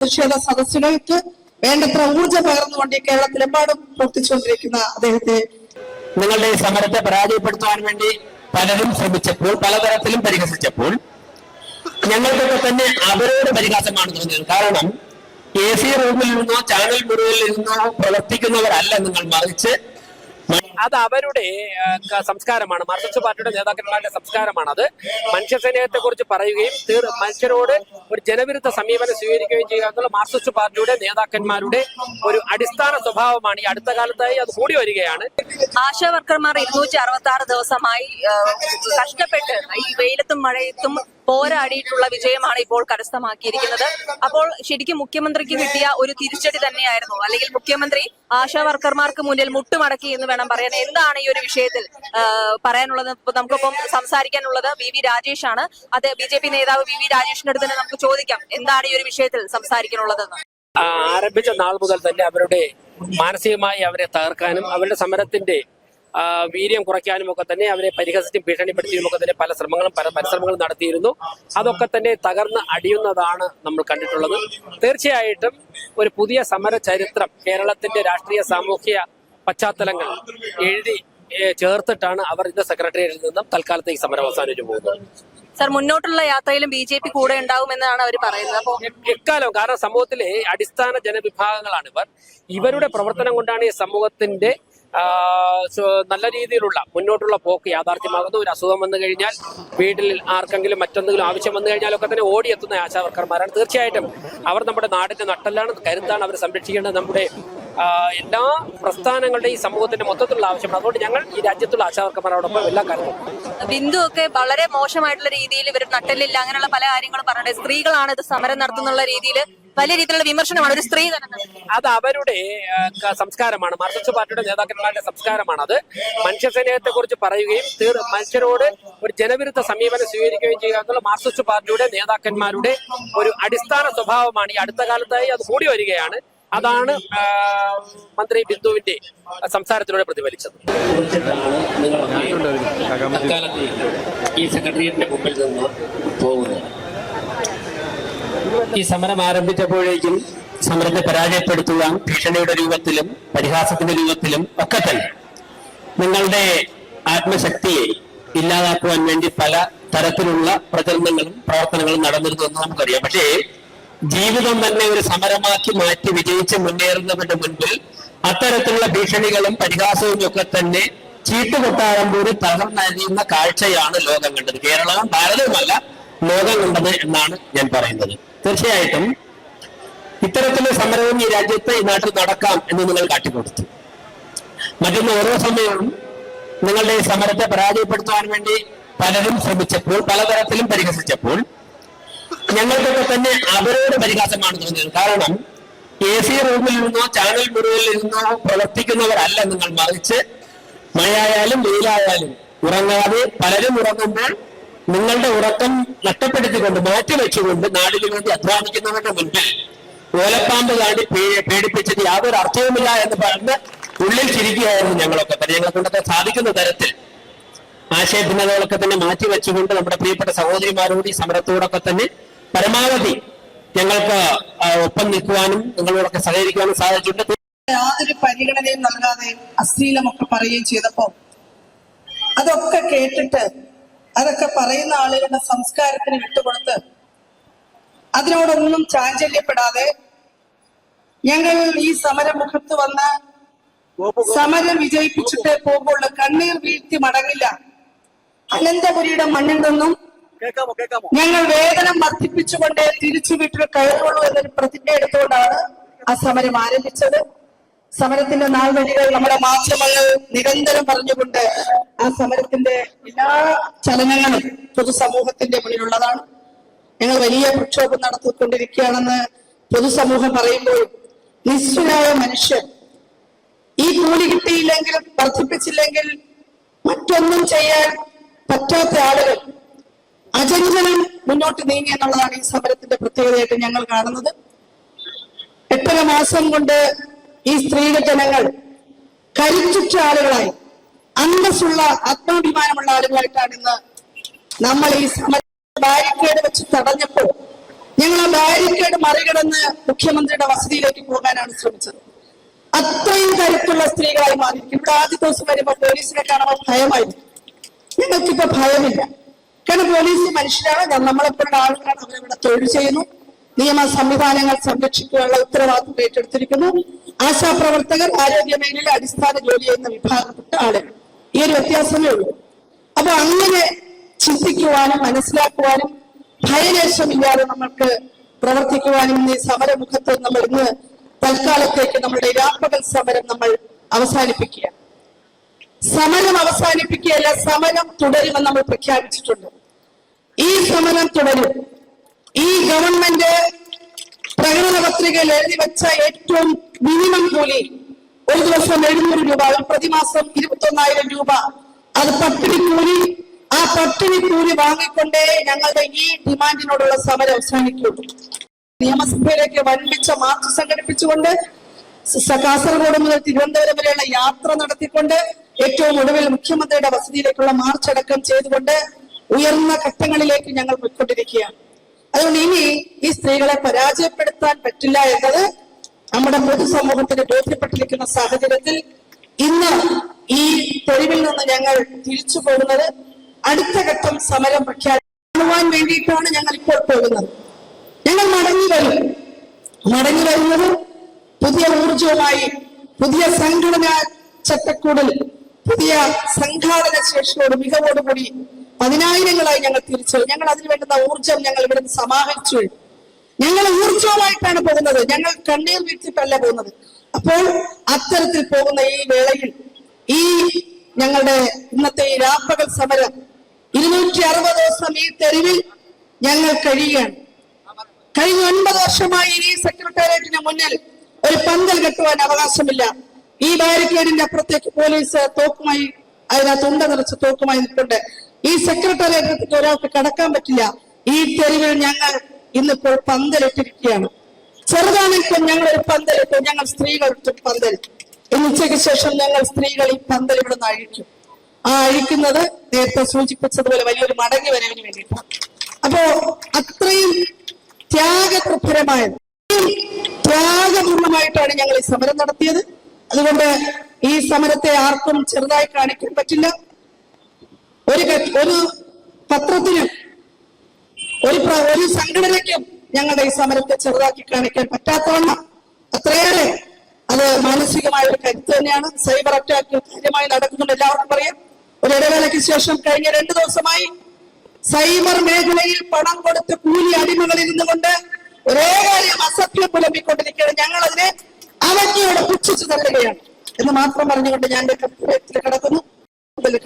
പ്രതിഷേധ സദസ്സുകൾക്ക് വേണ്ടത്ര ഊർജം പകർന്നുകൊണ്ട് കേരളത്തിലെമ്പാടും പ്രവർത്തിച്ചുകൊണ്ടിരിക്കുന്ന അദ്ദേഹത്തെ നിങ്ങളുടെ സമരത്തെ പരാജയപ്പെടുത്തുവാൻ വേണ്ടി പലരും ശ്രമിച്ചപ്പോൾ പലതരത്തിലും പരിഹസിച്ചപ്പോൾ ഞങ്ങൾക്കൊക്കെ തന്നെ അവരോട് പരിഹാസമാണ് തോന്നിയത് കാരണം എ സി റൂമിൽ നിന്നോ ചാനൽ മുറിയിൽ നിന്നോ പ്രവർത്തിക്കുന്നവരല്ല നിങ്ങൾ മറിച്ച് അത് അവരുടെ സംസ്കാരമാണ്. മാർക്സിസ്റ്റ് പാർട്ടിയുടെ നേതാക്കന്മാരുടെ സംസ്കാരമാണ് അത്. മനുഷ്യസ്നേഹത്തെ കുറിച്ച് പറയുകയും മനുഷ്യരോട് ഒരു ജനവിരുദ്ധ സമീപനം സ്വീകരിക്കുകയും ചെയ്യുക എന്നുള്ള മാർക്സിസ്റ്റ് പാർട്ടിയുടെ നേതാക്കന്മാരുടെ ഒരു അടിസ്ഥാന സ്വഭാവമാണ് ഈ അടുത്ത കാലത്തായി അത് കൂടി വരികയാണ്. ആശാ വർക്കർമാർ ഇരുന്നൂറ്റി അറുപത്തി ആറ് ദിവസമായി കഷ്ടപ്പെട്ട് ഈ വെയിലത്തും മഴയത്തും പോരാടിയിട്ടുള്ള വിജയമാണ് ഇപ്പോൾ കരസ്ഥമാക്കിയിരിക്കുന്നത്. അപ്പോൾ ശരിക്കും മുഖ്യമന്ത്രിക്ക് കിട്ടിയ ഒരു തിരിച്ചടി തന്നെയായിരുന്നു. അല്ലെങ്കിൽ മുഖ്യമന്ത്രി ആശാ വർക്കർമാർക്ക് മുന്നിൽ മുട്ടുമടക്കി എന്ന് വേണം എന്താണ് ഈ ഒരു വിഷയത്തിൽ പറയാനുള്ളത്? നമുക്കിപ്പം സംസാരിക്കാനുള്ളത് വി വി രാജേഷ് ആണ് അത് ബി ജെ പി നേതാവ് വി വി രാജേഷിന്റെ അടുത്ത് തന്നെ നമുക്ക് ചോദിക്കാം. എന്താണ് ഈ ഒരു വിഷയത്തിൽ സംസാരിക്കാനുള്ളതെന്ന്? ആരംഭിച്ച നാൾ മുതൽ തന്നെ അവരുടെ മാനസികമായി അവരെ തകർക്കാനും അവരുടെ സമരത്തിന്റെ വീര്യം കുറയ്ക്കാനും ഒക്കെ തന്നെ അവരെ പരിഹസിച്ചും ഭീഷണിപ്പെടുത്തിയും ഒക്കെ തന്നെ പല ശ്രമങ്ങളും പല പരിശ്രമങ്ങളും നടത്തിയിരുന്നു. അതൊക്കെ തന്നെ തകർന്ന് അടിയുന്നതാണ് നമ്മൾ കണ്ടിട്ടുള്ളത്. തീർച്ചയായിട്ടും ഒരു പുതിയ സമര ചരിത്രം കേരളത്തിന്റെ രാഷ്ട്രീയ സാമൂഹ്യ പശ്ചാത്തലങ്ങൾ എഴുതി ചേർത്തിട്ടാണ് അവർ ഇന്ന് സെക്രട്ടേറിയറ്റിൽ നിന്നും തൽക്കാലത്തേക്ക് സമരം അവസാനിച്ചു പോകുന്നത്. സർ മുന്നോട്ടുള്ള യാത്രയിലും ബി ജെ പി കൂടെ ഉണ്ടാവുമെന്നാണ് അവർ പറയുന്നത്. അപ്പോൾ എക്കാലം കാരണം സമൂഹത്തിലെ അടിസ്ഥാന ജനവിഭാഗങ്ങളാണ് ഇവർ ഇവരുടെ പ്രവർത്തനം കൊണ്ടാണ് ഈ സമൂഹത്തിന്റെ നല്ല രീതിയിലുള്ള മുന്നോട്ടുള്ള പോക്ക് യാഥാർത്ഥ്യമാകുന്നു ഒരു അസുഖം വന്നു കഴിഞ്ഞാൽ വീട്ടിൽ ആർക്കെങ്കിലും മറ്റെന്തെങ്കിലും ആവശ്യം വന്നു കഴിഞ്ഞാൽ ഒക്കെ തന്നെ ഓടിയെത്തുന്ന ആശാവർക്കർമാരാണ്. തീർച്ചയായിട്ടും അവർ നമ്മുടെ നാടിന്റെ നട്ടെല്ലാണ് കരുത്താണ് അവർ സംരക്ഷിക്കേണ്ടത്. നമ്മുടെ എല്ലാ പ്രസ്ഥാനങ്ങളുടെയും ഈ സമൂഹത്തിന്റെ മൊത്തത്തിലുള്ള ആവശ്യമാണ്. അതുകൊണ്ട് ഞങ്ങൾ ഈ രാജ്യത്തുള്ള ആശാവർക്കർമാരോടൊപ്പം എല്ലാ കാര്യങ്ങളും ബിന്ദു ഒക്കെ വളരെ മോശമായിട്ടുള്ള രീതിയിൽ ഇവർ നട്ടലില്ല അങ്ങനെയുള്ള പല കാര്യങ്ങളും പറഞ്ഞിട്ടുണ്ട്. സ്ത്രീകളാണ് ഇത് സമരം നടത്തുന്നുള്ള രീതിയിൽ വലിയ രീതിയിലുള്ള വിമർശനമാണ്. ഒരു സ്ത്രീ അത് അവരുടെ സംസ്കാരമാണ്. മാർക്സിസ്റ്റ് പാർട്ടിയുടെ നേതാക്കന്മാരുടെ സംസ്കാരമാണ് അത് മനുഷ്യ സ്നേഹത്തെ കുറിച്ച് പറയുകയും മനുഷ്യരോട് ഒരു ജനവിരുദ്ധ സമീപനം സ്വീകരിക്കുകയും ചെയ്യുക എന്നുള്ള മാർക്സിസ്റ്റ് പാർട്ടിയുടെ നേതാക്കന്മാരുടെ ഒരു അടിസ്ഥാന സ്വഭാവമാണ് ഈ അടുത്ത കാലത്തായി അത് കൂടി വരികയാണ്. അതാണ് മന്ത്രി ബിന്ദുവിന്റെ സംസാരത്തിലൂടെ പ്രതിഫലിച്ചത്. ഈ സെക്രട്ടേറിയറ്റിന്റെ മുമ്പിൽ നിന്ന് പോകുന്നത് ഈ സമരം ആരംഭിച്ചപ്പോഴേക്കും സമരത്തെ പരാജയപ്പെടുത്തുക ഭീഷണിയുടെ രൂപത്തിലും പരിഹാസത്തിന്റെ രൂപത്തിലും ഒക്കെ തന്നെ. നിങ്ങളുടെ ആത്മശക്തിയെ ഇല്ലാതാക്കുവാൻ വേണ്ടി പല തരത്തിലുള്ള പ്രചരണങ്ങളും പ്രവർത്തനങ്ങളും നടന്നിരുന്നു എന്ന് നമുക്കറിയാം. പക്ഷേ ജീവിതം തന്നെ ഒരു സമരമാക്കി മാറ്റി വിജയിച്ച് മുന്നേറുന്നവരുടെ മുൻപിൽ അത്തരത്തിലുള്ള ഭീഷണികളും പരിഹാസവും ഒക്കെ തന്നെ ചീട്ടുകൊട്ടാരം പോലും തകർന്നരിയുന്ന കാഴ്ചയാണ് ലോകം കണ്ടത്. കേരളവും ഭാരതവുമല്ല ലോകം കണ്ടത് എന്നാണ് ഞാൻ പറയുന്നത്. തീർച്ചയായിട്ടും ഇത്തരത്തിലുള്ള സമരവും ഈ രാജ്യത്ത് ഈ നാട്ടിൽ നടക്കാം എന്ന് നിങ്ങൾ കാട്ടിക്കൊടുത്തു. മറ്റൊന്ന് ഓരോ സമയവും നിങ്ങളുടെ സമരത്തെ പരാജയപ്പെടുത്തുവാൻ വേണ്ടി പലരും ശ്രമിച്ചപ്പോൾ പലതരത്തിലും പരിഹസിച്ചപ്പോൾ ഞങ്ങൾക്കൊക്കെ തന്നെ അവരോട് പരിഹാസമാണ് തോന്നിയത്. കാരണം എ സി റൂമിൽ നിന്നോ ചാനൽ മുറിയിൽ നിന്നോ പ്രവർത്തിക്കുന്നവരല്ല നിങ്ങൾ മറിച്ച് മഴയായാലും വെയിലായാലും ഉറങ്ങാതെ പലരും ഉറങ്ങുമ്പോൾ നിങ്ങളുടെ ഉറക്കം നഷ്ടപ്പെടുത്തിക്കൊണ്ട് മാറ്റിവെച്ചുകൊണ്ട് നാടിനു വേണ്ടി അധ്വാനിക്കുന്നവരുടെ മുൻപിൽ ഓലപ്പാമ്പ് കാണി പേടിപ്പിച്ചത് യാതൊരു അർത്ഥവുമില്ല എന്ന് പറഞ്ഞ് ഉള്ളിൽ ചിരിക്കുകയായിരുന്നു ഞങ്ങളൊക്കെ. തന്നെ ഞങ്ങളെ കൊണ്ടൊക്കെ സാധിക്കുന്ന തരത്തിൽ ആശയഭിന്നതകളൊക്കെ തന്നെ മാറ്റിവെച്ചുകൊണ്ട് നമ്മുടെ പ്രിയപ്പെട്ട സഹോദരിമാരോട് ഈ സമരത്തോടൊക്കെ തന്നെ പരമാവധി ഞങ്ങൾക്ക് ഒപ്പം നിൽക്കുവാനും നിങ്ങളോടൊക്കെ സഹകരിക്കുവാനും സാധിച്ചിട്ടുണ്ട്. യാതൊരു പരിഗണനയും നൽകാതെ അശ്ലീലമൊക്കെ പറയുകയും ചെയ്തപ്പോ അതൊക്കെ കേട്ടിട്ട് അതൊക്കെ പറയുന്ന ആളുകളുടെ സംസ്കാരത്തിന് വിട്ടുകൊടുത്ത് അതിനോടൊന്നും ചാഞ്ചല്യപ്പെടാതെ ഞങ്ങൾ ഈ സമരമുഖത്ത് വന്ന് സമരം വിജയിപ്പിച്ചിട്ട് പോകുള്ളൂ. കണ്ണീർ വീഴ്ത്തി മടങ്ങില്ല. അനന്തപുരിയുടെ മണ്ണിൽ നിന്നും ഞങ്ങൾ വേതനം വർദ്ധിപ്പിച്ചുകൊണ്ട് തിരിച്ചു വീട്ടിൽ കയറുള്ളൂ എന്നൊരു പ്രതിജ്ഞ എടുത്തുകൊണ്ടാണ് ആ സമരം ആരംഭിച്ചത്. സമരത്തിന്റെ നാൾ വഴികൾ നമ്മുടെ മാധ്യമങ്ങൾ നിരന്തരം പറഞ്ഞുകൊണ്ട് ആ സമരത്തിന്റെ എല്ലാ ചലനങ്ങളും പൊതുസമൂഹത്തിന്റെ മുന്നിലുള്ളതാണ്. ഞങ്ങൾ വലിയ പ്രക്ഷോഭം നടത്തിക്കൊണ്ടിരിക്കുകയാണെന്ന് പൊതുസമൂഹം പറയുമ്പോൾ നിസ്വരായ മനുഷ്യൻ ഈ കൂലി കിട്ടിയില്ലെങ്കിൽ വർദ്ധിപ്പിച്ചില്ലെങ്കിൽ മറ്റൊന്നും ചെയ്യാൻ പറ്റാത്ത ആളുകൾ അചഞ്ചലം മുന്നോട്ട് നീങ്ങി എന്നുള്ളതാണ് ഈ സമരത്തിന്റെ പ്രത്യേകതയായിട്ട് ഞങ്ങൾ കാണുന്നത്. എട്ടര മാസം കൊണ്ട് ഈ സ്ത്രീക ജനങ്ങൾ കരുത്തുറ്റ ആളുകളായി. അന്തസ്സുള്ള ആത്മാഭിമാനമുള്ള ആളുകളായിട്ടാണ് ഇന്ന് നമ്മൾ ഈ സമര ബാരിക്കേഡ് വെച്ച് തടഞ്ഞപ്പോൾ ഞങ്ങൾ ആ ബാരിക്കേഡ് മറികടന്ന് മുഖ്യമന്ത്രിയുടെ വസതിയിലേക്ക് പോകാനാണ് ശ്രമിച്ചത്. അത്രയും കരുത്തുള്ള സ്ത്രീകളായി മാറി ഇവിടെ ആദ്യ ദിവസം വരുമ്പോൾ പോലീസിനെ കാണുമ്പോൾ ഭയമായിരുന്നു. ഞങ്ങൾക്കിപ്പോ ഭയമില്ല. കാരണം പോലീസ് മനുഷ്യരാണ്. നമ്മളെപ്പോഴുള്ള ആളുകളാണ് അവരവിടെ തൊഴിൽ ചെയ്യുന്നു. നിയമ സംവിധാനങ്ങൾ സംരക്ഷിക്കാനുള്ള ഉത്തരവാദിത്വം ഏറ്റെടുത്തിരിക്കുന്നു. ആശാപ്രവർത്തകർ ആരോഗ്യ മേഖലയിലെ അടിസ്ഥാന ജോലി ചെയ്യുന്ന വിഭാഗപ്പെട്ട ആളുകൾ. ഈ ഒരു വ്യത്യാസമേ ഉള്ളൂ. അപ്പൊ അങ്ങനെ ചിന്തിക്കുവാനും മനസ്സിലാക്കുവാനും ഭയലേശമില്ലാതെ നമ്മൾക്ക് പ്രവർത്തിക്കുവാനും ഈ സമരമുഖത്ത് നമ്മൾ ഇന്ന് തൽക്കാലത്തേക്ക് നമ്മുടെ രാപ്പകൽ സമരം നമ്മൾ അവസാനിപ്പിക്കുക സമരം അവസാനിപ്പിക്കുകയല്ല സമരം തുടരുമെന്ന് നമ്മൾ പ്രഖ്യാപിച്ചിട്ടുണ്ട്. ഈ സമരം തുടരും. ഈ ഗവൺമെന്റ് പ്രകടന പത്രികയിൽ എഴുതി വെച്ച ഏറ്റവും മിനിമം കൂലി ഒരു ദിവസം എഴുന്നൂറ് രൂപ പ്രതിമാസം ഇരുപത്തി ഒന്നായിരം രൂപ. അത് പട്ടിണി കൂലി ആ പട്ടിണി കൂലി വാങ്ങിക്കൊണ്ടേ ഞങ്ങളുടെ ഈ ഡിമാൻഡിനോടുള്ള സമരം അവസാനിക്കുള്ളൂ നിയമസഭയിലേക്ക് വൻപിച്ച മാർച്ച് സംഘടിപ്പിച്ചുകൊണ്ട് കാസർഗോഡ് മുതൽ തിരുവനന്തപുരം വരെയുള്ള യാത്ര നടത്തിക്കൊണ്ട് ഏറ്റവും ഒടുവിൽ മുഖ്യമന്ത്രിയുടെ വസതിയിലേക്കുള്ള മാർച്ച് അടക്കം ചെയ്തുകൊണ്ട് ഉയർന്ന ഘട്ടങ്ങളിലേക്ക് ഞങ്ങൾ പോയിക്കൊണ്ടിരിക്കുകയാണ്. അതുകൊണ്ട് ഇനി ഈ സ്ത്രീകളെ പരാജയപ്പെടുത്താൻ പറ്റില്ല എന്നത് നമ്മുടെ പൊതുസമൂഹത്തിന് ബോധ്യപ്പെട്ടിരിക്കുന്ന സാഹചര്യത്തിൽ ഇന്ന് ഈ തെരുവിൽ നിന്ന് ഞങ്ങൾ തിരിച്ചു പോകുന്നത് അടുത്ത ഘട്ടം സമരം പ്രഖ്യാപിക്കാൻ വേണ്ടിയിട്ടാണ് ഞങ്ങൾ ഇപ്പോൾ പോകുന്നത്. ഞങ്ങൾ മടങ്ങി വരും. മടങ്ങി വരുന്നത് പുതിയ ഊർജവുമായി പുതിയ സംഘടനാ ചട്ടക്കൂടൽ പുതിയ സംഘാടന ശേഷിയോട് മികവോടുകൂടി പതിനായിരങ്ങളായി ഞങ്ങൾ തിരിച്ചു. ഞങ്ങൾ അതിന് വേണ്ടുന്ന ഊർജം ഞങ്ങൾ ഇവിടെ നിന്ന് സമാഹരിച്ചു. ഞങ്ങൾ ഊർജവുമായിട്ടാണ് പോകുന്നത്. ഞങ്ങൾ കണ്ണീർ വീഴ്ത്തിട്ടല്ല പോകുന്നത്. അപ്പോൾ അത്തരത്തിൽ പോകുന്ന ഈ വേളയിൽ ഈ ഞങ്ങളുടെ ഇന്നത്തെ ഈ രാപ്പകൽ സമരം ഇരുന്നൂറ്റി അറുപത് ദിവസം ഈ തെരുവിൽ ഞങ്ങൾ കഴിയുകയാണ്. കഴിഞ്ഞ ഒൻപത് വർഷമായി ഈ സെക്രട്ടേറിയറ്റിന് മുന്നിൽ ഒരു പന്തൽ കെട്ടുവാൻ അവകാശമില്ല. ഈ ബാരിക്കേഡിന്റെ അപ്പുറത്തേക്ക് പോലീസ് തോക്കുമായി അതിനകത്ത് ഉണ്ട നിറച്ച് തോക്കുമായി നിൽപ്പുണ്ട്. ഈ സെക്രട്ടേറിയറ്റിലേക്ക് ഒരാൾക്ക് കടക്കാൻ പറ്റില്ല. ഈ തെരുവിൽ ഞങ്ങൾ ഇന്നിപ്പോൾ പന്തലിട്ടിരിക്കുകയാണ്. ചെറുതാണെങ്കിലും ഞങ്ങൾ ഒരു പന്തലിട്ടു. ഞങ്ങൾ സ്ത്രീകൾ പന്തൽ ഉച്ചയ്ക്ക് ശേഷം ഞങ്ങൾ സ്ത്രീകൾ ഈ പന്തൽ ഇവിടെ നിന്ന് അഴിക്കും ആ അഴിക്കുന്നത് നേരത്തെ സൂചിപ്പിച്ചതുപോലെ വലിയൊരു മടങ്ങി വരവിന് വേണ്ടിയിട്ടാണ്. അപ്പോ അത്രയും ത്യാഗതൃപ്തരമായത് ത്യാഗപൂർണമായിട്ടാണ് ഞങ്ങൾ ഈ സമരം നടത്തിയത്. അതുകൊണ്ട് ഈ സമരത്തെ ആർക്കും ചെറുതായി കാണിക്കാൻ പറ്റില്ല. ഒരു ഒരു പത്രത്തിനും ഒരു ഒരു സംഘടനയ്ക്കും ഞങ്ങളുടെ ഈ സമരത്തെ ചെറുതാക്കി കാണിക്കാൻ പറ്റാത്തവണ്ണം അത്രയേറെ അത് മാനസികമായ ഒരു കരുത്ത് തന്നെയാണ്. സൈബർ അറ്റാക്ക് കാര്യമായി നടക്കുന്നുണ്ട്. എല്ലാവർക്കും അറിയാം ഒരു ഇടവേളയ്ക്ക് ശേഷം കഴിഞ്ഞ രണ്ടു ദിവസമായി സൈബർ മേഖലയിൽ പണം കൊടുത്ത് കൂലി അടിമകളിൽ നിന്നുകൊണ്ട് ഒരേ കാര്യം അസത്യം പുലമ്പിക്കൊണ്ടിരിക്കുകയാണ്. ഞങ്ങൾ അതിനെ അവജ്ഞയോടെ പുച്ഛിച്ചു തള്ളുകയാണ്. എന്ന് മാത്രം പറഞ്ഞുകൊണ്ട് ഞാൻ കടക്കുന്നു.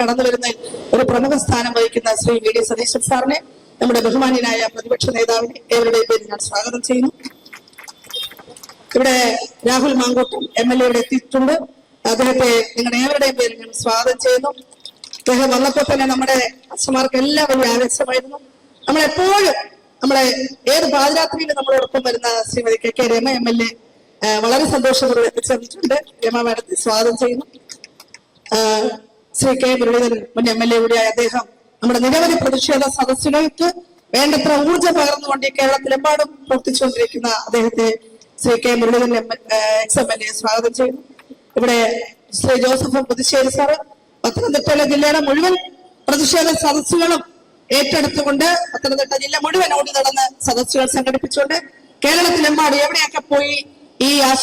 കടന്നു വരുന്ന ഒരു പ്രമുഖ സ്ഥാനം വഹിക്കുന്ന ശ്രീ വി ഡി സതീശൻ സാറിനെ നമ്മുടെ ബഹുമാന്യനായ പ്രതിപക്ഷ നേതാവിനെ ഏവരുടെയും പേരിൽ ഞാൻ സ്വാഗതം ചെയ്യുന്നു. ഇവിടെ Rahul Mankoottam M L A എത്തിയിട്ടുണ്ട്. അദ്ദേഹത്തെ നിങ്ങളുടെ ഏവരുടെയും പേരിൽ ഞാൻ സ്വാഗതം ചെയ്യുന്നു. അദ്ദേഹം വന്നപ്പോൾ തന്നെ നമ്മുടെ അച്ഛന്മാർക്ക് എല്ലാം വലിയ ആവേശമായിരുന്നു നമ്മളെപ്പോഴും നമ്മളെ ഏത് പാതിരാത്രിയിലും നമ്മളോടൊപ്പം വരുന്ന Shrimati K K Rema M L A വളരെ സന്തോഷപൂർവം എത്തിച്ചേർന്നിട്ടുണ്ട്. രമ മാഡത്തെ സ്വാഗതം ചെയ്യുന്നു. ശ്രീ കെ മുരളീധരൻ മുൻ എം എൽ എ കൂടിയായ അദ്ദേഹം നമ്മുടെ നിരവധി പ്രതിഷേധ സദസ്സുകൾക്ക് വേണ്ടത്ര ഊർജം പകർന്നുകൊണ്ട് കേരളത്തിലെമ്പാടും പ്രവർത്തിച്ചുകൊണ്ടിരിക്കുന്ന അദ്ദേഹത്തെ Shri K Muraleedharan ex M L A സ്വാഗതം ചെയ്യുന്നു. ഇവിടെ ശ്രീ ജോസഫ് പുതുശ്ശേരി സാറ് പത്തനംതിട്ടയിലെ ജില്ലയുടെ മുഴുവൻ പ്രതിഷേധ സദസ്സുകളും ഏറ്റെടുത്തുകൊണ്ട് പത്തനംതിട്ട ജില്ല മുഴുവൻ ഓടി നടന്ന് സദസ്സുകൾ സംഘടിപ്പിച്ചുകൊണ്ട് കേരളത്തിലെമ്പാടും എവിടെയൊക്കെ പോയി ഈ ആശ